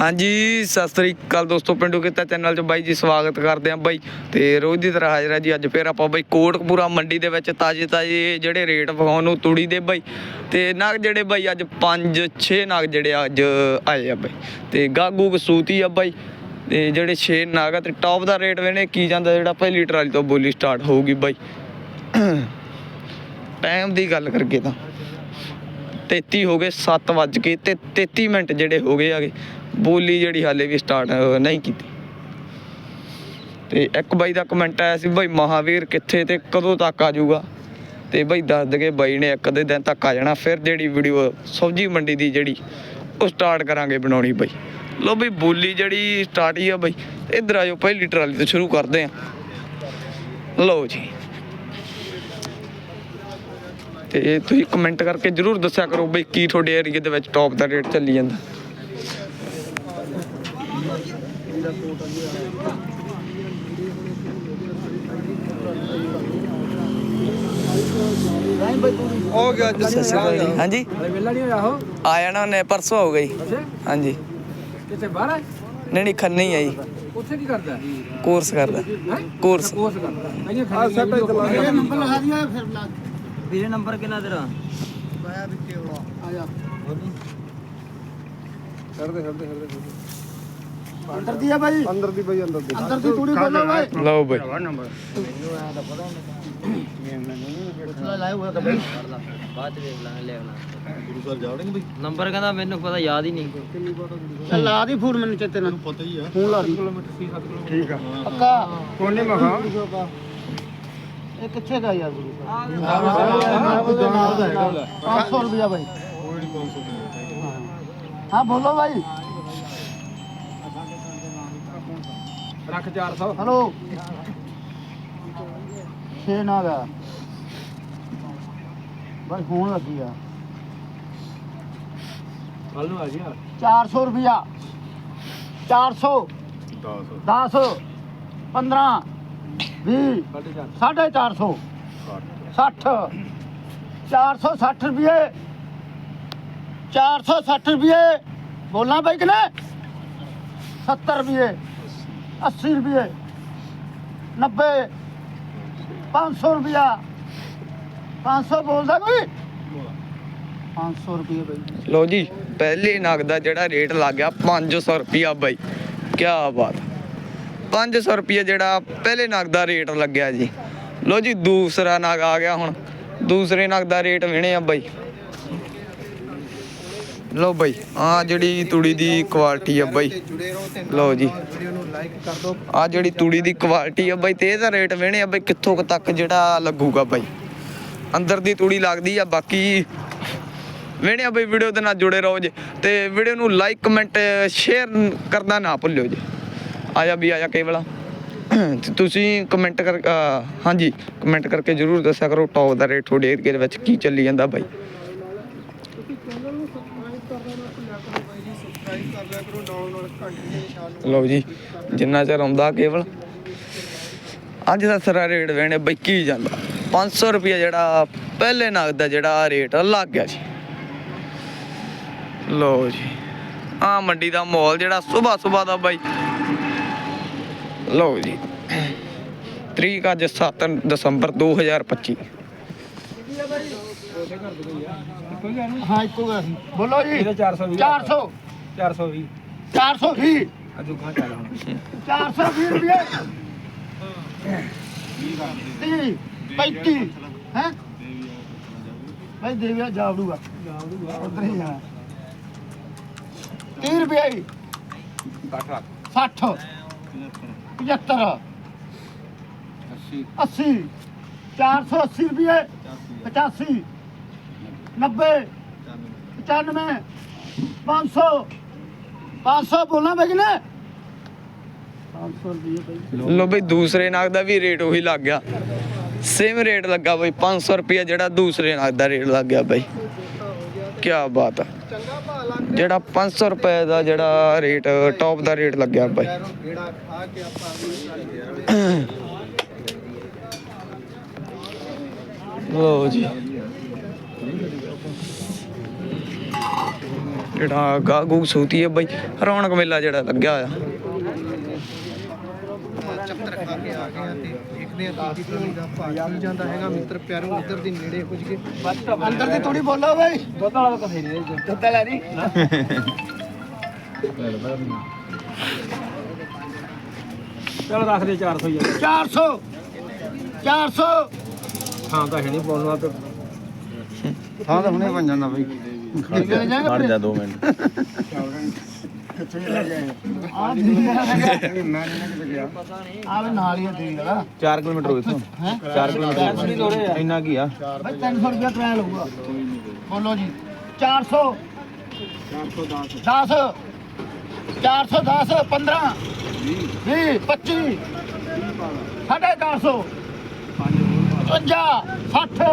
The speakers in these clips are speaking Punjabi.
ਹਾਂਜੀ, ਸਤਿ ਸ੍ਰੀ ਅਕਾਲ ਦੋਸਤੋ, ਪਿੰਡੂ ਕਿੱਤਾ ਚੈਨਲ 'ਚ ਬਾਈ ਜੀ ਸਵਾਗਤ ਕਰਦੇ ਆਂ ਬਾਈ। ਤੇ ਰੋਜ਼ ਦੀ ਤਰ੍ਹਾਂ ਹਾਜ਼ਰ ਆ ਜੀ ਅੱਜ ਫੇਰ ਆਪਾਂ ਬਾਈ ਕੋਟਕਪੂਰਾ ਮੰਡੀ ਦੇ ਵਿੱਚ ਤਾਜ਼ੇ ਤਾਜ਼ੇ ਜਿਹੜੇ ਰੇਟ ਵਿਖਾਉਣ ਨੂੰ ਤੂੜੀ ਦੇ ਬਾਈ। ਤੇ ਨਾਗ ਜਿਹੜੇ ਬਾਈ ਅੱਜ 5 6 ਨਾਗ ਜਿਹੜੇ ਅੱਜ ਆਏ ਆ ਬਾਈ। ਤੇ ਗਾਗੂ ਕਸੂਤੀ ਆ ਬਾਈ। ਤੇ ਜਿਹੜੇ 6 ਨਾਗ ਆ ਤੇ ਟੌਪ ਦਾ ਰੇਟ ਵੇਣੇ ਕੀ ਜਾਂਦਾ ਜਿਹੜਾ ਪਹਿਲੀ ਟਰਾਲੀ ਤੋਂ ਬੋਲੀ ਸਟਾਰਟ ਹੋਊਗੀ ਬਾਈ। ਟਾਈਮ ਦੀ ਗੱਲ ਕਰਕੇ ਤਾਂ। 33 ਹੋ ਗਏ 7 ਵੱਜ ਕੇ ਤੇ 33 ਮਿੰਟ ਜਿਹੜੇ ਹੋ ਗਏ ਆਗੇ ਬੋਲੀ ਜਿਹੜੀ ਹਾਲੇ ਵੀ ਸਟਾਰਟ ਨਹੀਂ ਕੀਤੀ। ਤੇ ਇੱਕ ਬਾਈ ਦਾ ਕਮੈਂਟ ਆਇਆ ਸੀ, ਬਾਈ ਮਹਾਵੀਰ ਕਿੱਥੇ ਤੇ ਕਦੋਂ ਤੱਕ ਆ ਜਾਊਗਾ? ਤੇ ਬਾਈ ਦੱਸ ਦਗੇ ਬਾਈ ਨੇ ਇੱਕ ਅੱਧੇ ਦਿਨ ਤੱਕ ਆ ਜਾਣਾ, ਫਿਰ ਜਿਹੜੀ ਵੀਡੀਓ ਸਬਜ਼ੀ ਮੰਡੀ ਦੀ ਜਿਹੜੀ, ਉਹ ਸਟਾਰਟ ਕਰਾਂਗੇ ਬਣਾਉਣੀ ਬਾਈ। ਲੋ ਬਈ ਬੋਲੀ ਜਿਹੜੀ ਸਟਾਰਟ ਹੀ ਆ ਬਾਈ, ਇੱਧਰ ਆਜੋ ਪਹਿਲੀ ਟਰਾਲੀ ਤੋਂ ਸ਼ੁਰੂ ਕਰਦੇ ਆ। ਲਓ ਜੀ। ਤੇ ਤੁਸੀਂ ਕਮੈਂਟ ਕਰਕੇ ਜਰੂਰ ਦੱਸਿਆ ਕਰੋ ਬਈ ਕੀ ਤੁਹਾਡੇ ਏਰੀਆ ਦੇ ਵਿੱਚ ਟੌਪ ਦਾ ਰੇਟ ਚੱਲੀ ਜਾਂਦਾ। ਹੋ। ਗਿਆ ਸਤਿ ਸ਼੍ਰੀ ਅਕਾਲ ਜੀ। ਹਾਂਜੀ। ਵੇਲਾ ਨਹੀਂ ਹੋਇਆ ਹੋ ਆ ਜਾਣਾ ਨੇ ਪਰਸੋਂ ਹੋ ਗਈ। ਅੱਛਾ। ਹਾਂਜੀ। ਕਿੱਥੇ ਬਾਹਰ ਹੈ ਨਹੀਂ ਨਹੀਂ ਖੰਨੀ ਆ ਜੀ। ਉੱਥੇ ਕੀ ਕਰਦਾ? ਹੈ ਕੋਰਸ ਕਰਦਾ? ਕੋਰਸ। ਕੋਰਸ ਕਰਦਾ। ਕਈਆਂ ਖਾਲੀ ਇਹ ਨੰਬਰ ਲਗਾ ਦਿਆ ਫਿਰ ਲਾ ਵੀਰੇ ਨੰਬਰ ਕਿੰਨਾ ਤੇਰਾ? ਆ ਜਾ? ਕਰਦੇ ਕਰਦੇ ਕਰਦੇ। ਅੰਦਰ ਦੀ ਆ ਬਾਈ। ਅੰਦਰ ਦੀ ਬਈ ਅੰਦਰ ਦੀ। ਅੰਦਰ ਦੀ ਤੂੜੀ ਬੋਲੋ ਬਾਈ। ਲਓ ਬਈ। ਲਾਇਆ ਹੋਇਆ ਤਾਂ ਬਾਈ। ਬਾਅਦ ਚ ਵੇਖ ਲਾਂਗੇ ਲੈ ਆਉਣਾ। ਗੁਰੂ ਸਰ ਜਾਵੜेंगे ਬਈ? ਨੰਬਰ ਕਹਿੰਦਾ ਮੈਨੂੰ ਪਤਾ ਯਾਦ ਹੀ ਨਹੀਂ। ਚੱਲ ਲਾ ਦੀ ਫੋਨ ਮੈਨੂੰ ਚੇਤੇ ਨਾਲ। ਪਤਾ ਹੀ ਆ। ਫੋਨ ਲਾ ਦੀ। ਠੀਕ ਆ। ਪੱਕਾ? ਕੋਨੇ ਮਖਾ। ਇਹ ਕਿੱਥੇ ਦਾ ਯਾਰ ਗੁਰੂ ਸਾਹਿਬ 500 ਰੁਪਿਆ ਬਾਈ। ਹਾਂ ਬੋਲੋ ਬਾਈ। ਰੱਖ 400 ਹਲੋ। ਛੇ ਨਾ ਗਾ ਬਸ ਫੋਨ ਲੱਗੀ ਆ। ਕੱਲ ਨੂੰ ਆ ਜੀ 400 ਰੁਪਿਆ 400 10 10 15 20 450 60 460 ਰੁਪਏ। 460 ਰੁਪਏ। ਬੋਲਣਾ ਬਾਈ ਕਿ ਨਾ 70 ਰੁਪਏ। 80 ਰੁਪਏ 90 500 ਰੁਪਿਆ 500 ਬੋਲਦਾ ਕੋਈ? 500 ਰੁਪਏ ਬਾਈ। ਲਓ ਜੀ, ਪਹਿਲੇ ਨਗ ਦਾ ਜਿਹੜਾ ਰੇਟ ਲੱਗ ਗਿਆ 500 ਰੁਪਿਆ ਬਾਈ। ਕੀ ਬਾਤ। 500 ਰੁਪਿਆ ਜਿਹੜਾ ਪਹਿਲੇ ਨਗ ਦਾ ਰੇਟ ਲੱਗਿਆ ਜੀ। ਲੋ ਜੀ, ਦੂਸਰਾ ਨਗ ਆ ਗਿਆ ਹੁਣ। ਦੂਸਰੇ ਨਗ ਦਾ ਰੇਟ ਵਿਣੇ ਆ ਬਾਈ। ਲਓ ਬਾਈ ਆ ਜਿਹੜੀ ਤੂੜੀ ਦੀ ਕੁਆਲਿਟੀ ਆ ਬਾਈ। ਲਓ ਜੀ। ਆ ਜਿਹੜੀ ਤੂੜੀ ਦੀ ਕੁਆਲਿਟੀ ਆ ਬਾਈ, ਤੇ ਇਹਦਾ ਰੇਟ ਵਿਣੇ ਆ ਬਾਈ ਕਿੱਥੋਂ ਤੱਕ ਜਿਹੜਾ ਲੱਗੂਗਾ ਬਾਈ। ਅੰਦਰ ਦੀ ਤੂੜੀ ਲੱਗਦੀ ਆ, ਬਾਕੀ ਵੇਣਿਆ ਬਈ ਵੀਡੀਓ ਦੇ ਨਾਲ ਜੁੜੇ ਰਹੋ ਜੀ। ਤੇ ਵੀਡੀਓ ਨੂੰ ਲਾਈਕ ਕਮੈਂਟ ਸ਼ੇਅਰ ਕਰਨਾ ਨਾ ਭੁੱਲਿਓ ਜੀ। ਆਇਆ ਵੀ ਆਇਆ ਕੇਵਲਾ। ਤੇ ਤੁਸੀਂ ਕਮੈਂਟ ਕਰ ਹਾਂਜੀ ਕਮੈਂਟ ਕਰਕੇ ਜਰੂਰ ਦੱਸਿਆ ਕਰੋ ਟੌਪ ਦਾ ਰੇਟ ਤੁਹਾਡੇ ਏਰੀਏ ਦੇ ਵਿੱਚ ਕੀ ਚੱਲੀ ਜਾਂਦਾ ਬਾਈ। ਲਓ ਜੀ ਜਿੰਨਾ ਚਿਰ ਆਉਂਦਾ ਕੇਵਲ। ਅੱਜ ਦਾ ਸਾਰਾ ਰੇਟ ਵੇਣੇ ਬਈ ਕੀ ਜਾਂਦਾ 500 ਰੁਪਏ ਜਿਹੜਾ ਪਹਿਲੇ ਨਗ ਦਾ ਜਿਹੜਾ ਰੇਟ ਲੱਗ ਗਿਆ ਜੀ। ਲਓ ਜੀ ਆ ਮੰਡੀ ਦਾ ਮਾਹੌਲ ਜਿਹੜਾ ਸਵੇਰ ਸਵੇਰ ਦਾ ਬਾਈ। ਲਓ ਜੀ ਤਰੀਕ ਅੱਜ 7 ਦਸੰਬਰ 2025 ਹਾਂ ਇੱਕੋ ਗੱਲ। ਬੋਲੋ ਜੀ। ਇਹਦਾ 420 400 420 420 ਅਜੂ ਖਾਂ ਚੱਲ ਹੁਣ 420 ਰੁਪਏ। 30 35 ਹੈ? ਭਾਈ ਦੇਵਿਆ ਜਾਵੜੂਗਾ। ਉਧਰ ਹੀ ਜਾਣਾ। 30 ਰੁਪਏ। 60 ਰੱਖ 60 75 80 480 ਰੁਪਏ। 85 90 95 500 500 ਬੋਲਣਾ ਬਈ ਨੇ 500 ਰੁਪਏ ਬਈ ਲੋ ਬਈ ਦੂਸਰੇ ਨਗ ਦਾ ਵੀ ਰੇਟ ਉਹੀ ਲੱਗ ਗਿਆ। ਸੇਮ ਰੇਟ ਲੱਗਾ ਬਈ 500 ਰੁਪਏ ਜਿਹੜਾ ਦੂਸਰੇ ਨਗ ਦਾ ਰੇਟ ਲੱਗ ਗਿਆ ਬਈ। ਕੀ ਬਾਤ ਆ। ਜਿਹੜਾ 500 ਰੁਪਏ ਦਾ ਜਿਹੜਾ ਰੇਟ ਟੌਪ ਦਾ ਰੇਟ ਲੱਗਿਆ ਬਈ। ਲੋ ਜੀ। ਜਿਹੜਾ ਗਾਗੂ ਸੂਤੀ ਹੈ ਬਾਈ ਰੌਣਕ ਮੇਲਾ ਜਿਹੜਾ ਲੱਗਿਆ ਹੋਇਆ। ਚੱਕਰ ਖਾ ਕੇ ਆ ਗਏ ਆ ਤੇ ਦੇਖਦੇ ਆ ਦਾਦੀ ਤਲੀ ਦਾ ਕੀ ਜਾਂਦਾ ਹੈਗਾ ਮਿੱਤਰ ਪਿਆਰੋ ਉਧਰ ਦੀ ਨੇੜੇ ਪੁੱਜ ਗਏ ਅੰਦਰ ਦੀ ਥੋੜੀ ਬੋਲੋ ਬਈ। ਦੁੱਧ ਵਾਲਾ ਤਾਂ ਫੇਰੇ ਦੇ ਦੁੱਧ ਲੈ ਨਹੀਂ। ਚਲ ਰੱਖ ਦੇ 400 ਹੀ 400 400 ਹਾਂ ਤਾਂ ਹੈ ਨਹੀਂ ਤੇ। ਹਾਂ ਤਾਂ ਹੁਣੇ ਬਣ ਜਾਂਦਾ ਬਈ। ਖੜ ਜਾ 2 ਮਿੰਟ। ਆਵੇ ਨਾਲ ਹੀ ਆ ਤੇਰੀ ਵਾਲਾ। 4 ਕਿਲੋਮੀਟਰ ਹੋ ਇਥੋਂ। ਹੈ? 4 ਕਿਲੋਮੀਟਰ ਇੰਨਾ ਕੀ ਆ? ਬਈ 300 ਰੁਪਇਆ ਕਿਰਾਇਆ ਲਊਗਾ ਬੋਲੋ ਜੀ। 400 410 410 15 20 25 ਸਾਢੇ 400 55 60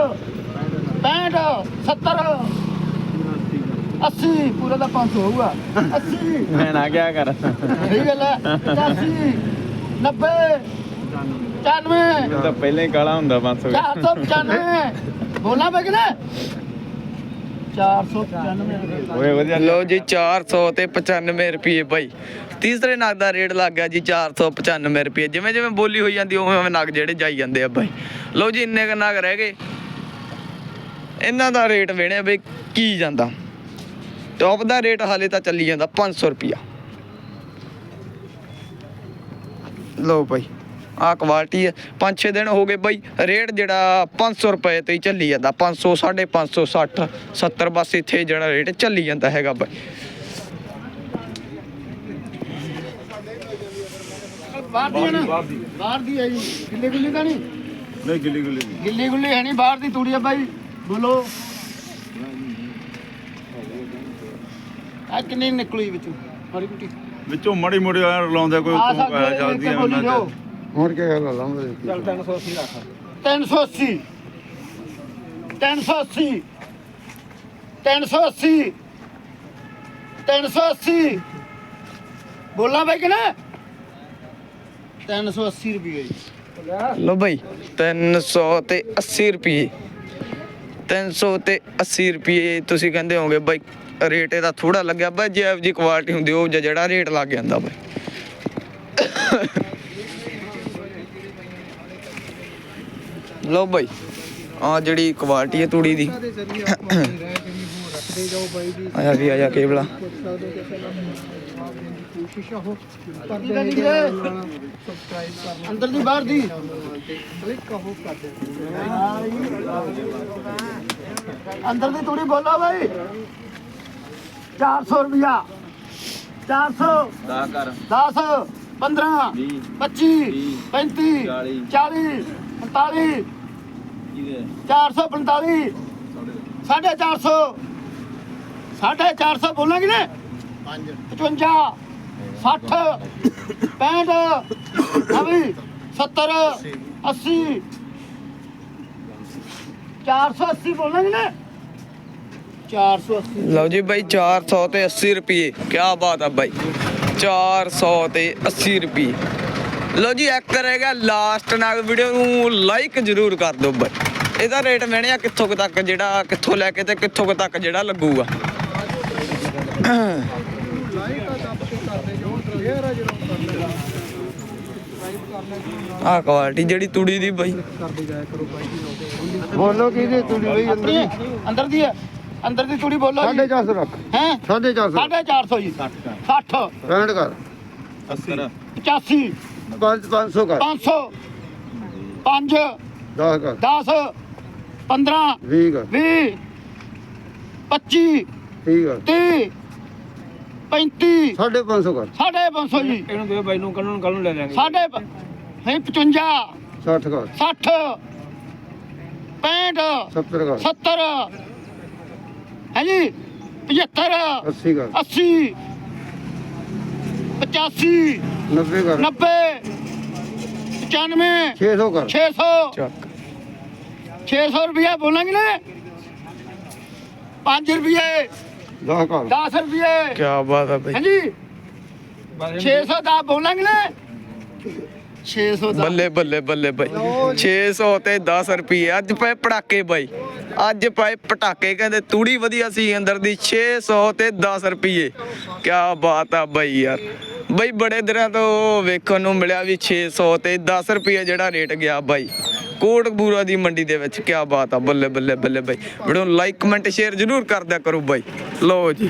65 70 80 ਪੂਰਾ ਦਾ 500 ਹੋਊਗਾ। 80 ਮੈਂ ਨਾ ਕਿਆ ਕਰ? ਸਹੀ ਗੱਲ ਹੈ 85 90 95 ਤਾਂ ਪਹਿਲਾਂ ਹੀ ਕਾਲਾ ਹੁੰਦਾ 500 495 ਬੋਲਣਾ ਪੈ ਨਾ 495 ਰੁਪਏ। ਓਏ ਵਧੀਆ। ਲੋ ਜੀ 400 ਤੇ 95 ਰੁਪਏ ਬਾਈ। ਤੀਸਰੇ ਨਗ ਦਾ ਰੇਟ ਲੱਗ ਗਿਆ ਜੀ 495 ਰੁਪਏ। ਜਿਵੇਂ ਜਿਵੇਂ ਬੋਲੀ ਹੋਈ ਜਾਂਦੀ ਉਵੇਂ ਉਵੇਂ ਨਗ ਜਿਹੜੇ ਜਾਈ ਜਾਂਦੇ ਆ ਬਾਈ। ਲੋ ਜੀ ਇੰਨੇ ਕ ਨਗ ਰਹਿ ਗਏ। ਇਹਨਾਂ ਦਾ ਰੇਟ ਵੇਣੇ ਬਈ ਕੀ ਜਾਂਦਾ। ਟੌਪ ਦਾ ਰੇਟ ਹਾਲੇ ਤਾਂ ਚੱਲੀ ਜਾਂਦਾ 500 ਰੁਪਿਆ ਲੋ ਬਾਈ ਆ ਕੁਆਲਿਟੀ ਹੈ। 5-6 ਦਿਨ ਹੋ ਗਏ ਬਾਈ ਰੇਟ ਜਿਹੜਾ 500 ਰੁਪਏ ਤੇ ਹੀ ਚੱਲੀ ਜਾਂਦਾ। 500 550 60 70 ਬਸ ਇੱਥੇ ਜਿਹੜਾ ਰੇਟ ਚੱਲੀ ਜਾਂਦਾ ਹੈਗਾ ਬਾਈ। ਬਾਹਰ ਦੀ ਹੈ ਨਾ? ਬਾਹਰ ਦੀ। ਹੈ ਜੀ। ਗਿੱਲੀ ਗੁੱਲੀ ਤਾਂ ਨਹੀਂ? ਨਹੀਂ ਗਿੱਲੀ ਗੁੱਲੀ ਗਿੱਲੀ ਗੁੱਲੀ ਹੈ ਨਹੀਂ ਬਾਹਰ ਦੀ ਤੂੜੀ ਹੈ ਬਾਈ। ਬੋਲੋ। ਆ ਕਿੰਨੀ ਨਿਕਲੀ ਵਿੱਚੋਂ? ਮਾੜੀ ਕੁੱਟੀ ਵਿੱਚੋਂ ਮੜੀ ਮੋੜੀ ਲਾਉਂਦਾ ਕੋਈ ਆ ਤੂੰ ਸਕਦੇ ਜਲਦੀ ਇੱਕ ਬੋਲੀ ਦਿਓ ਹੋਰ ਕੀ ਗੱਲ ਲਾਉਂਦੇ ਚਲ 380 ਰੱਖ। 380 380 380 380 ਬੋਲਾਂ ਬਾਈ ਕਿ ਨਾ? 380 ਰੁਪਏ ਜੀ। ਲੋ ਬਾਈ 300 ਤੇ 80 ਰੁਪਏ 300 ਤੇ 80 ਰੁਪਏ ਤੁਸੀਂ ਕਹਿੰਦੇ ਹੋਗੇ ਬਾਈ ਰੇਟ ਇਹਦਾ ਥੋੜਾ ਲੱਗਿਆ ਬਾਈ, ਜੇ ਇਹੋ ਜੀ ਕੁਆਲਿਟੀ ਹੁੰਦੀ ਉਹ ਜਿਹੜਾ ਰੇਟ ਲੱਗ ਜਾਂਦਾ ਬਾਈ। ਲੋ ਬਾਈ ਆ ਜਿਹੜੀ ਕੁਆਲਿਟੀ ਹੈ ਤੂੜੀ ਦੀ। ਆਇਆ ਵੀ, ਆਇਆ ਕੇਬਲਾ ਅੰਦਰ ਦੀ ਬਾਹਰ ਦੀ ਕਲਿੱਕ ਕਹੋ ਕਰ ਦੇ। ਅੰਦਰ ਦੀ ਤੂੜੀ ਬੋਲੋ ਬਾਈ। 400 ਰੁਪਿਆ 400 ਦਾ ਕਰ 10 15 25 35 40 45 445 ਸਾਢੇ 400 ਸਾਢੇ 400 ਬੋਲਾਂਗੇ ਨੇ 55 60 65 ਨਵੀਂ 70 80 480 ਬੋਲਾਂਗੇ ਨੇ 480 ਲਓ ਜੀ ਬਾਈ 400 ਤੇ 80 ਰੁਪਏ ਕੀ ਬਾਤ ਆ ਬਾਈ। 400 ਤੇ 80 ਰੁਪਏ ਲਓ ਜੀ ਇੱਕ ਗਿਆ ਲਾਸਟ ਨਾਲ ਵੀਡੀਓ ਨੂੰ ਲਾਈਕ ਜ਼ਰੂਰ ਕਰ ਦਿਓ ਬਾਈ। ਇਹਦਾ ਰੇਟ ਮੈਣਿਆ ਕਿੱਥੋਂ ਕੁ ਤੱਕ ਜਿਹੜਾ ਕਿੱਥੋਂ ਲੈ ਕੇ ਤੇ ਕਿੱਥੋਂ ਕੁ ਤੱਕ ਜਿਹੜਾ ਲੱਗੂਗਾ। ਆਹ ਕੁਆਲਿਟੀ ਜਿਹੜੀ ਤੂੜੀ ਦੀ ਬਾਈ। ਬੋਲੋ ਕਿਹਦੀ ਤੂੜੀ ਬਈ ਅੰਦਰ ਹੈ? ਅੰਦਰ ਦੀ ਹੈ। ਅੰਦਰ ਦੀ ਤੂੜੀ ਬੋਲੋ ਜੀ। 450 ਰੱਖ। ਹੈ? 450 ਸਾਢੇ 400 ਜੀ। 60 ਪੈਂਟ ਕਰ। 85 5 500 ਕਰ। 500 5 10 ਕਰ। 10 15 20 ਕਰ। 20 25 30 ਕਰ। 30 35 550 ਕਰ। ਸਾਢੇ 500 ਜੀ। ਇਹਨੂੰ ਦੇ ਬਾਈ ਨੂੰ ਕੱਲ ਨੂੰ ਕੱਲ ਨੂੰ ਲੈ ਲਾਂਗੇ ਸਾਢੇ ਪ- ਹੈ 55 60 ਕਰ। 60 65 70 ਕਰ। 70 ਹੈ ਜੀ 75 80 ਕਰ। 80 85 90 ਕਰ। 90 95 600 ਕਰ। 600 ਚੱਕ। 600 ਰੁਪਏ ਬੋਲਾਂਗੇ ਨਾ 5 ਰੁਪਏ 10 ਕਰ। 10 ਰੁਪਏ ਕੀ ਬਾਤ ਆ ਬਾਈ। ਹਾਂਜੀ। ਬਸ 600 ਦਾ ਬੋਲਾਂਗੇ ਨਾ 600 ਦਾ। ਬੱਲੇ ਬੱਲੇ ਬੱਲੇ ਬਾਈ। 600 ਤੇ 10 ਰੁਪਏ ਅੱਜ ਪਏ ਪਟਾਕੇ ਬਾਈ। ਅੱਜ ਪਏ ਪਟਾਕੇ। ਕਹਿੰਦੇ ਤੂੜੀ ਵਧੀਆ ਸੀ ਅੰਦਰ ਦੀ। 600 ਤੇ 10 ਰੁਪਏ ਕੀ ਬਾਤ ਆ ਬਾਈ ਯਾਰ। ਬਾਈ ਬੜੇ ਦਿਨਾਂ ਤੋਂ ਵੇਖਣ ਨੂੰ ਮਿਲਿਆ ਵੀ 600 ਤੇ 10 ਰੁਪਏ ਜਿਹੜਾ ਰੇਟ ਗਿਆ ਬਾਈ। ਕੋਟਕਪੂਰਾ ਦੀ ਮੰਡੀ ਦੇ ਵਿੱਚ। ਕੀ ਬਾਤ ਆ। ਬੱਲੇ ਬੱਲੇ ਬੱਲੇ ਬਾਈ। ਵੀਡੀਓ ਲਾਈਕ, ਕਮੈਂਟ, ਸ਼ੇਅਰ ਜ਼ਰੂਰ ਕਰਦਿਆ ਕਰੋ ਬਾਈ। ਲਓ ਜੀ।